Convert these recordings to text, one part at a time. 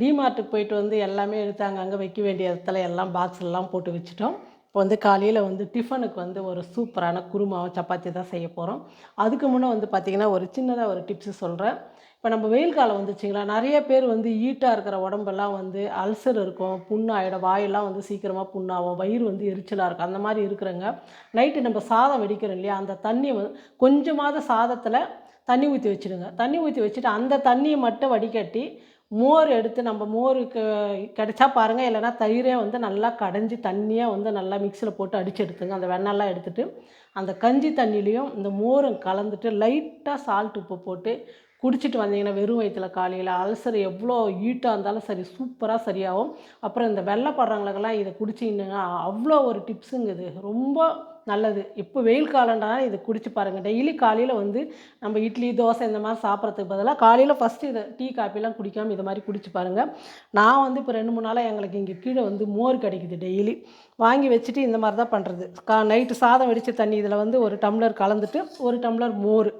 டிமார்ட்டுக்கு போயிட்டு வந்து எல்லாமே எடுத்து அங்கங்கே வைக்க வேண்டிய இடத்துல எல்லாம் பாக்ஸ்லாம் போட்டு வச்சுட்டோம். இப்போ வந்து காலையில் வந்து டிஃபனுக்கு வந்து ஒரு சூப்பரான குருமாவும் சப்பாத்தி தான் செய்ய போகிறோம் அதுக்கு முன்னே வந்து பார்த்திங்கன்னா ஒரு சின்னதாக ஒரு டிப்ஸு சொல்கிறேன் இப்போ நம்ம வெயில் காலம் வந்துச்சுங்களா? நிறைய பேர் வந்து ஈட்டாக இருக்கிற உடம்பெல்லாம் வந்து அல்சர் இருக்கும் புண்ணாயிடும் வாயெல்லாம் வந்து சீக்கிரமாக புண்ணாகும் வயிறு வந்து எரிச்சலாக இருக்கும். அந்த மாதிரி இருக்கிறவங்க நைட்டு நம்ம சாதம் வெடிக்கிறோம் இல்லையா? அந்த தண்ணி கொஞ்சமாவது சாதத்தில் தண்ணி ஊற்றி வச்சுடுங்க. தண்ணி ஊற்றி வச்சுட்டு அந்த தண்ணியை மட்டும் வடிகட்டி மோர் எடுத்து நம்ம மோருக்கு கிடைச்சா பாருங்கள் இல்லைன்னா தயிரே வந்து நல்லா கடைஞ்சி தண்ணியாக வந்து நல்லா மிக்சியில் போட்டு அடித்து எடுத்துங்க. அந்த வெண்ணெல்லாம் எடுத்துகிட்டு அந்த கஞ்சி தண்ணிலையும் இந்த மோரும் கலந்துட்டு லைட்டாக சால்ட் உப்பு போட்டு குடிச்சிட்டு வந்தீங்கன்னா வெறும் வயிற்றுல காலையில் அல்சர் எவ்வளோ ஈட்டாக இருந்தாலும் சரி சூப்பராக சரியாகும். அப்புறம் இந்த வெள்ளைப்படுறவங்களுக்கெல்லாம் இதை குடிச்சிங்கன்னா அவ்வளோ ஒரு டிப்ஸுங்க இது. ரொம்ப நல்லது. இப்போ வெயில் காலம்னால இதை குடிச்சு பாருங்கள் டெய்லி காலையில் வந்து நம்ம இட்லி தோசை இந்த மாதிரி சாப்பிட்றதுக்கு பதிலாக காலையில் ஃபஸ்ட்டு இதை டீ காப்பிலாம் குடிக்காமல் இது மாதிரி குடிச்சு பாருங்கள் நான் வந்து இப்போ ரெண்டு மூணு நாளாக எங்களுக்கு இங்கே கீழே வந்து மோர் கிடைக்குது டெய்லி. வாங்கி வச்சுட்டு இந்த மாதிரி தான் பண்ணுறது கா நைட்டு சாதம் வெடித்த தண்ணி இதில் வந்து ஒரு டம்ளர் கலந்துட்டு ஒரு டம்ளர் மோர்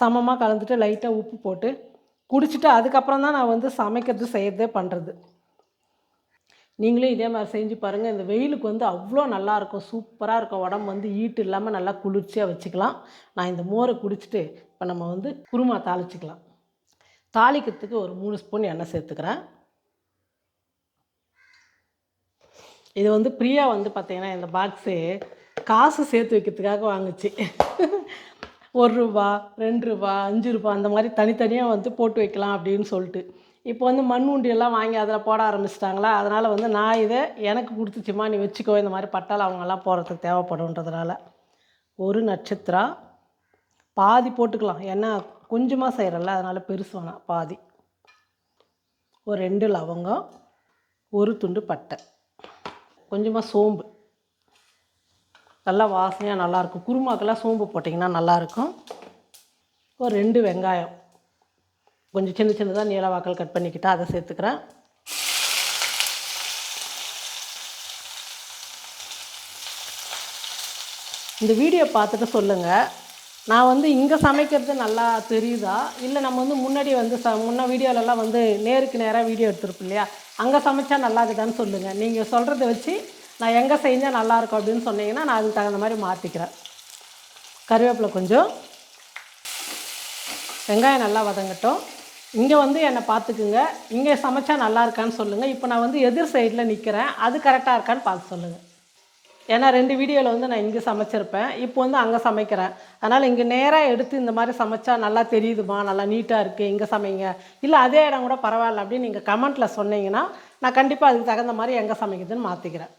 சமமாக கலந்துட்டு லைட்டாக உப்பு போட்டு குடிச்சிட்டு அதுக்கப்புறம் தான் நான் வந்து சமைக்கிறது செய்கிறதே பண்ணுறது நீங்களும் இதே மாதிரி செஞ்சு பாருங்கள் இந்த வெயிலுக்கு வந்து அவ்வளோ நல்லாயிருக்கும் சூப்பராக இருக்கும். உடம்பு வந்து ஈட்டு இல்லாமல் நல்லா குளிர்ச்சியாக வச்சுக்கலாம். நான் இந்த மோரை குடிச்சிட்டு இப்போ நம்ம வந்து குருமா தாளிச்சிக்கலாம். தாளிக்கிறதுக்கு ஒரு மூணு ஸ்பூன் எண்ணெய் சேர்த்துக்கிறேன். இது வந்து பிரியா வந்து பார்த்திங்கன்னா இந்த பாக்ஸு காசு சேர்த்து வைக்கிறதுக்காக வாங்குச்சு. ஒரு ரூபா ரெண்டு ரூபா அஞ்சு ரூபா அந்த மாதிரி தனித்தனியாக வந்து போட்டு வைக்கலாம் அப்படின்னு சொல்லிட்டு. இப்போ வந்து மண் உண்டியெல்லாம் வாங்கி அதில் போட ஆரம்பிச்சிட்டாங்களா? அதனால் வந்து நான் இதை எனக்கு கொடுத்துச்சுமா நீ வச்சுக்கோ இந்த மாதிரி பட்டால் அவங்கெல்லாம் போகிறதுக்கு தேவைப்படுன்றதுனால ஒரு நட்சத்திரா? பாதி போட்டுக்கலாம். ஏன்னா கொஞ்சமாக செய்கிறல்ல அதனால் பெருசு வேணாம் பாதி. ஒரு ரெண்டு லவங்கம் ஒரு துண்டு பட்டை. கொஞ்சமாக சோம்பு. நல்லா வாசனையாக நல்லாயிருக்கும் குருமாக்கெல்லாம் சோம்பு போட்டிங்கன்னா நல்லாயிருக்கும் ஒரு ரெண்டு வெங்காயம். கொஞ்சம் சின்ன சின்னதாக நீல வாக்கல் கட் பண்ணிக்கிட்டால் அதை சேர்த்துக்கிறேன். இந்த வீடியோ பார்த்துட்டு சொல்லுங்கள் நான் வந்து இங்கே சமைக்கிறது நல்லா தெரியுதா? இல்லை நம்ம வந்து முன்னாடி வந்து ச முன்ன வீடியோலலாம் வந்து நேருக்கு நேராக வீடியோ எடுத்துருப்போம் இல்லையா? அங்கே சமைச்சா நல்லா இருக்குதான்னு சொல்லுங்கள் நீங்கள் சொல்கிறத வச்சு நான் எங்கே செஞ்சால் நல்லாயிருக்கும் அப்படின்னு சொன்னீங்கன்னா நான் அதுக்கு தகுந்த மாதிரி மாற்றிக்கிறேன் கருவேப்பிலை கொஞ்சம். வெங்காயம் நல்லா வதங்கட்டும். இங்கே வந்து என்னை பார்த்துக்குங்க. இங்கே சமைச்சா நல்லா இருக்கான்னு சொல்லுங்கள் இப்போ நான் வந்து எதிர் சைடில் நிற்கிறேன் அது கரெக்டாக இருக்கான்னு பார்த்து சொல்லுங்கள் ஏன்னா ரெண்டு வீடியோவில் வந்து நான் இங்கே சமைச்சிருப்பேன். இப்போ வந்து அங்கே சமைக்கிறேன். அதனால் இங்கே நேராக எடுத்து இந்த மாதிரி சமைச்சா நல்லா தெரியுதுமா? நல்லா நீட்டாக இருக்குது இங்கே சமைங்க? இல்லை அதே இடம் கூட பரவாயில்ல அப்படின்னு நீங்கள் கமெண்ட்டில் சொன்னீங்கன்னா நான் கண்டிப்பாக அதுக்கு தகுந்த மாதிரி எங்கே சமைக்குதுன்னு மாற்றிக்கிறேன்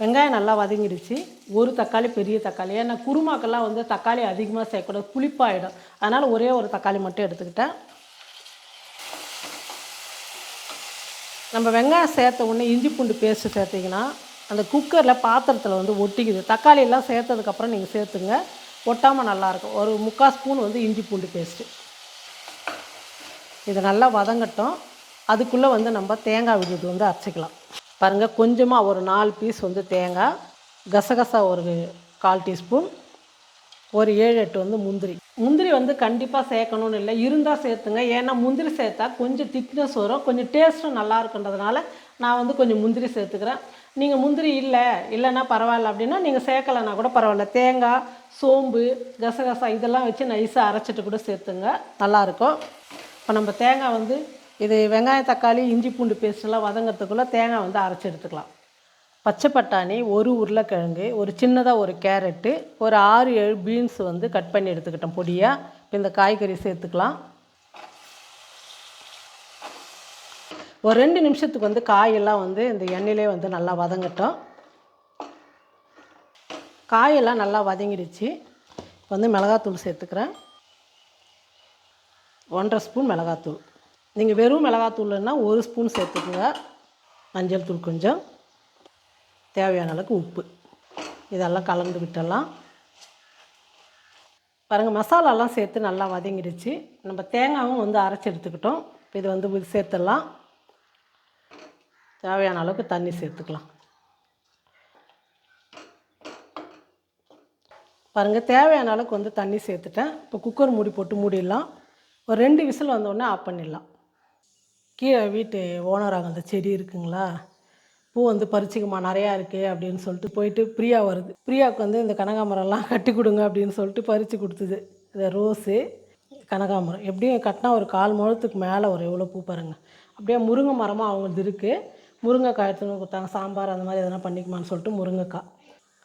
வெங்காயம் நல்லா வதங்கிடுச்சு. ஒரு தக்காளி பெரிய தக்காளி. ஏன்னா குருமாக்கெல்லாம் வந்து தக்காளி அதிகமாக சேர்க்கக்கூடாது புளிப்பாயிடும். அதனால் ஒரே ஒரு தக்காளி மட்டும் எடுத்துக்கிட்டேன். நம்ம வெங்காயம் சேர்த்த உடனே இஞ்சி பூண்டு பேஸ்ட்டு சேர்த்திங்கன்னா அந்த குக்கரில் பாத்திரத்தில் வந்து ஒட்டிக்குது. தக்காளி எல்லாம் சேர்த்ததுக்கப்புறம் நீங்கள் சேர்த்துங்க. ஒட்டாமல் நல்லாயிருக்கும். ஒரு முக்கால் ஸ்பூன் வந்து இஞ்சி பூண்டு பேஸ்ட்டு இது நல்லா வதங்கட்டும். அதுக்குள்ளே வந்து நம்ம தேங்காய் விழுது வந்து அரைச்சிக்கலாம். பாருங்கள் கொஞ்சமாக ஒரு நாலு பீஸ் வந்து தேங்காய் கசகசா ஒரு கால் டீஸ்பூன் ஒரு ஏழு எட்டு வந்து முந்திரி. முந்திரி வந்து கண்டிப்பாக சேர்க்கணும்னு இல்லை இருந்தால் சேர்த்துங்க. ஏன்னா முந்திரி சேர்த்தா கொஞ்சம் திக்னஸ் வரும். கொஞ்சம் டேஸ்ட்டும் நல்லா இருக்குன்றதுனால நான் வந்து கொஞ்சம் முந்திரி சேர்த்துக்கிறேன். நீங்கள் முந்திரி இல்லை இல்லைன்னா பரவாயில்ல அப்படின்னா நீங்கள் சேர்க்கலைன்னா கூட பரவாயில்ல. தேங்காய் சோம்பு கசகசா இதெல்லாம் வச்சு நைஸாக அரைச்சிட்டு கூட சேர்த்துங்க. நல்லாயிருக்கும் இப்போ நம்ம தேங்காய் வந்து இது வெங்காயம் தக்காளி இஞ்சி பூண்டு பேஸ்ட்லாம் வதங்கிறதுக்குள்ளே தேங்காய் வந்து அரைச்சி எடுத்துக்கலாம். பச்சை பட்டாணி ஒரு உருளைக்கிழங்கு ஒரு சின்னதாக ஒரு கேரட்டு ஒரு ஆறு ஏழு பீன்ஸ் வந்து கட் பண்ணி எடுத்துக்கிட்டோம் பொடியாக இப்போ இந்த காய்கறி சேர்த்துக்கலாம். ஒரு ரெண்டு நிமிஷத்துக்கு வந்து காயெல்லாம் வந்து இந்த எண்ணெயிலே வந்து நல்லா வதங்கட்டும். காயெல்லாம் நல்லா வதங்கிடுச்சு. இப்போ வந்து மிளகாத்தூள் சேர்த்துக்கிறேன். ஒன்றரை ஸ்பூன் மிளகாத்தூள். நீங்கள் வெறும் மிளகாத்தூள்னா ஒரு ஸ்பூன் சேர்த்துக்குங்க. மஞ்சள் தூள் கொஞ்சம். தேவையான அளவுக்கு உப்பு. இதெல்லாம் கலந்து விட்டுடலாம். பாருங்கள் மசாலாலாம் சேர்த்து நல்லா வதங்கிடுச்சு. நம்ம தேங்காயும் வந்து அரைச்சி எடுத்துக்கிட்டோம். இப்போ இது வந்து இது சேர்த்துடலாம். தேவையான அளவுக்கு தண்ணி சேர்த்துக்கலாம். பாருங்கள் தேவையான அளவுக்கு வந்து தண்ணி சேர்த்துட்டேன். இப்போ குக்கர் மூடி போட்டு மூடிடலாம். ஒரு ரெண்டு விசில் வந்தோடனே ஆஃப் பண்ணிடலாம். கீழே வீட்டு ஓனராக அந்த செடி இருக்குங்களா? பூ வந்து பறிச்சிக்குமா நிறையா இருக்குது அப்படின்னு சொல்லிட்டு போயிட்டு பிரியா வருது. பிரியாவுக்கு வந்து இந்த கனகாமரம்லாம் கட்டி கொடுங்க அப்படின்னு சொல்லிட்டு பறித்து கொடுத்தது. இந்த ரோஸு கனகாமரம் எப்படியும் கட்டினா ஒரு கால் முழத்துக்கு மேலே ஒரு எவ்வளோ பூ பாருங்க. அப்படியே முருங்கை மரமாக அவங்களுக்கு இருக்குது முருங்கைக்காய் எடுத்துன்னு கொடுத்தாங்க. சாம்பார் அந்த மாதிரி எதனா பண்ணிக்குமான்னு சொல்லிட்டு முருங்கைக்காய்.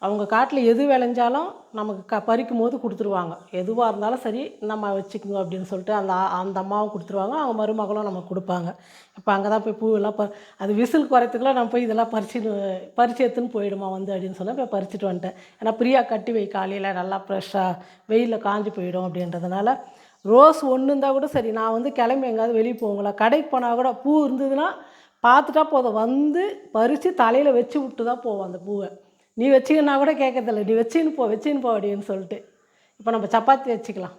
அவங்க காட்டில் எது விளைஞ்சாலும் நமக்கு க பறிக்கும் போது கொடுத்துருவாங்க. எதுவாக இருந்தாலும் சரி நம்ம வச்சுக்கோங்க அப்படின்னு சொல்லிட்டு அந்த அந்த அம்மாவும் கொடுத்துருவாங்க. அவங்க மருமகளும் நமக்கு கொடுப்பாங்க. இப்போ அங்கே தான் போய் பூவெல்லாம் ப அது விசில் குறைத்துக்குள்ள நம்ம போய் இதெல்லாம் பறிச்சுட்டு பறிச்சு எடுத்துன்னு போயிடுமா வந்து அப்படின்னு சொன்னால் போய் பறிச்சுட்டு வந்துட்டேன். ஏன்னா ஃப்ரீயாக கட்டி வை காலையில் நல்லா ஃப்ரெஷ்ஷாக வெயிலில் காஞ்சி போயிடும் அப்படின்றதுனால ரோஸ் ஒன்று இருந்தால் கூட சரி நான் வந்து கிளம்பி எங்கேயாவது வெளியே போங்களா கடைக்கு போனால் கூட பூ இருந்ததுன்னா பார்த்துட்டா போதும். வந்து பறித்து தலையில் வச்சு விட்டு தான் போவோம் அந்த பூவை. நீ வச்சிங்கன்னா கூட கேட்கறதில்ல. நீ வச்சுன்னு போ வச்சுன்னு போ அப்படின்னு சொல்லிட்டு. இப்போ நம்ம சப்பாத்தி வச்சுக்கலாம்.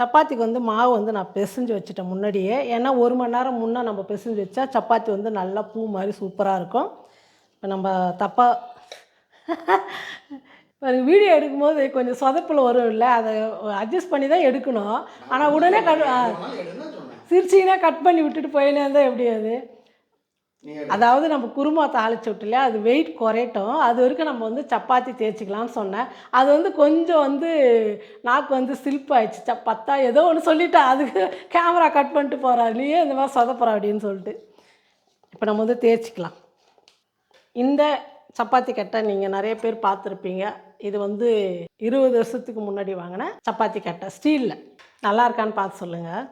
சப்பாத்திக்கு வந்து மாவு வந்து நான் பிசைஞ்சு வச்சுட்டேன் முன்னாடியே. ஏன்னா ஒரு மணி நேரம் முன்னே நம்ம பிசைஞ்சு வச்சா சப்பாத்தி வந்து நல்லா பூ மாதிரி சூப்பராக இருக்கும். இப்போ நம்ம தப்பாக வீடியோ எடுக்கும்போது கொஞ்சம் சொதப்பில் வரும் இல்லை அதை அட்ஜஸ்ட் பண்ணி தான் எடுக்கணும். ஆனால் உடனே கட் சிரிச்சிங்கன்னா கட் பண்ணி விட்டுட்டு போயினே இருந்தால் எப்படி அது? அதாவது நம்ம குருமா தாளிச்சு விட்டுல அது வெயிட் குறையட்டும். அது வரைக்கும் நம்ம வந்து சப்பாத்தி தேய்ச்சிக்கலாம்னு சொன்னேன். அது வந்து கொஞ்சம் வந்து நாக்கு வந்து ஸ்லிப் சப்பாத்தா ஏதோ ஒன்று சொல்லிட்டேன் அதுக்கு கேமரா கட் பண்ணிட்டு போகிறா நீயே இந்த மாதிரி சொதப்புற அப்படின்னு சொல்லிட்டு. இப்போ நம்ம வந்து தேய்ச்சிக்கலாம். இந்த சப்பாத்தி கட்டை நீங்கள் நிறைய பேர் பார்த்துருப்பீங்க. இது வந்து இருபது வருஷத்துக்கு முன்னாடி வாங்கின சப்பாத்தி கட்டை. ஸ்டீலில். நல்லா இருக்கான்னு பார்த்து சொல்லுங்கள்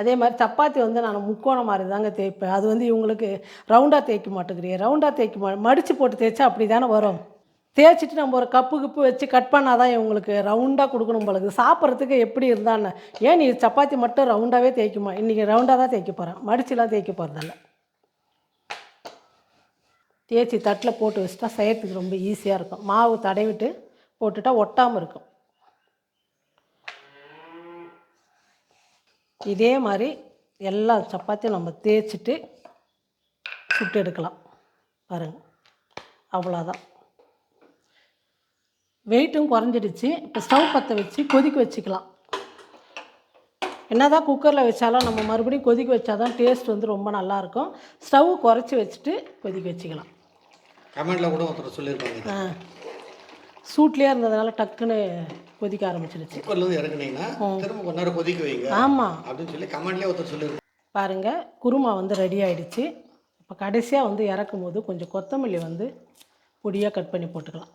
அதே மாதிரி சப்பாத்தி வந்து நான் முக்கோணம் மாதிரி தாங்க தேய்ப்பேன். அது வந்து இவங்களுக்கு ரவுண்டாக தேய்க்க மாட்டேங்கிறீங்க ரவுண்டாக தேய்க்க மா மடித்து போட்டு தேய்ச்சா அப்படி தானே வரும். தேய்ச்சிட்டு நம்ம ஒரு கப்பு கிப்பு வச்சு கட் பண்ணால் தான் இவங்களுக்கு ரவுண்டாக கொடுக்கணும் போலக்கு சாப்பிட்றதுக்கு எப்படி இருந்தான்னு. ஏன் நீ சப்பாத்தி மட்டும் ரவுண்டாகவே தேய்க்குமா? இன்றைக்கி ரவுண்டாக தான் தேய்க்க போகிறேன் மடிச்சுலாம் தேய்க்க போகிறதில்ல தேய்ச்சி தட்டில் போட்டு வச்சுட்டா செய்யறதுக்கு ரொம்ப ஈஸியாக இருக்கும். மாவு தடவிட்டு போட்டுட்டா ஒட்டாமல் இருக்கும். இதே மாதிரி எல்லா சப்பாத்தியும் நம்ம தேய்ச்சிட்டு சுட்டு எடுக்கலாம். பாருங்க. அவ்வளோதான் வெயிட்டும் குறைஞ்சிடுச்சு. இப்போ ஸ்டவ் பற்ற வச்சு கொதிக்க வச்சுக்கலாம். என்னதான் குக்கரில் வச்சாலும் நம்ம மறுபடியும் கொதிக்க வச்சா தான் டேஸ்ட் வந்து ரொம்ப நல்லாயிருக்கும். ஸ்டவ் குறைச்சி வச்சுட்டு கொதிக்க வச்சுக்கலாம். கமெண்ட்ல கூட ஒருத்தர் சொல்லியிருப்பாங்க. ஆ. சூட்லேயே இருந்ததுனால டக்குன்னு கொதிக்க ஆரம்பிச்சிடுச்சு குக்கர்ல இருந்து இறக்குனீங்கன்னா திரும்ப கொஞ்ச நேரம் கொதிக்க வைங்க. ஆமாம் அப்படின்னு சொல்லி கமெண்ட்லயே ஒருத்தர் சொல்லியிருப்பாங்க பாருங்கள் குருமா வந்து ரெடி ஆயிடுச்சு. இப்போ கடைசியாக வந்து இறக்கும் போது கொஞ்சம் கொத்தமல்லி வந்து பொடியாக கட் பண்ணி போட்டுக்கலாம்.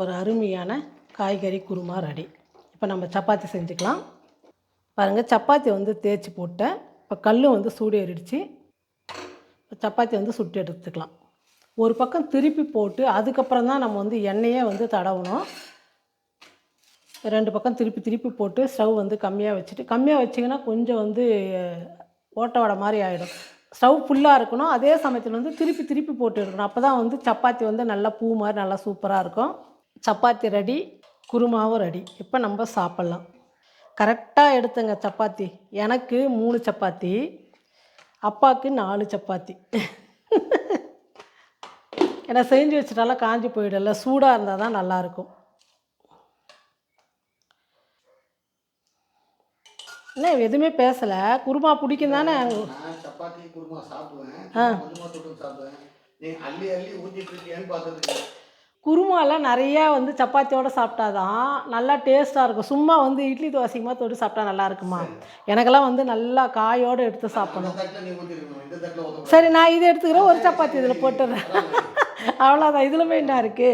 ஒரு அருமையான காய்கறி குருமா ரெடி இப்போ நம்ம சப்பாத்தி செஞ்சுக்கலாம். பாருங்கள் சப்பாத்தி வந்து தேய்ச்சி போட்டேன். இப்போ கல் வந்து சூடு ஏறிடுச்சு இப்போ சப்பாத்தி வந்து சுட்டு எடுத்துக்கலாம். ஒரு பக்கம் திருப்பி போட்டு அதுக்கப்புறம் தான் நம்ம வந்து எண்ணெயே வந்து தடவணும். ரெண்டு பக்கம் திருப்பி திருப்பி போட்டு ஸ்டவ் வந்து கம்மியாக வச்சுட்டு கம்மியாக வச்சிங்கன்னா கொஞ்சம் வந்து ஓட்ட வடை மாதிரி ஆகிடும் ஸ்டவ் ஃபுல்லாக இருக்கணும். அதே சமயத்தில் வந்து திருப்பி திருப்பி போட்டு இருக்கணும். அப்போ தான் வந்து சப்பாத்தி வந்து நல்லா பூ மாதிரி நல்லா சூப்பராக இருக்கும். சப்பாத்தி ரெடி குருமாவும் ரெடி இப்போ நம்ம சாப்பிட்லாம். கரெக்டாக எடுத்தங்க சப்பாத்தி. எனக்கு மூணு சப்பாத்தி அப்பாவுக்கு நாலு சப்பாத்தி. ஏன்னா செஞ்சு வச்சுட்டாலாம் காஞ்சி போயிடல சூடாக இருந்தால் தான் நல்லாயிருக்கும். என்ன எதுவுமே பேசலை. குருமா பிடிக்கும் தானே? சப்பாத்தி குருமா சாப்பிடுவேன். குருமாலாம் நிறையா வந்து சப்பாத்தியோட சாப்பிட்டாதான் நல்லா டேஸ்ட்டாக இருக்கும். சும்மா வந்து இட்லி தோசைக்குமா தொட்டு சாப்பிட்டா நல்லா இருக்குமா எனக்கெல்லாம் வந்து நல்லா காயோடு எடுத்து சாப்பிடணும். சரி நான் இதை எடுத்துக்கிறேன். ஒரு சப்பாத்தி இதில் போட்டுடுறேன். அவ்வளோதான் இதில் போய் என்ன இருக்குது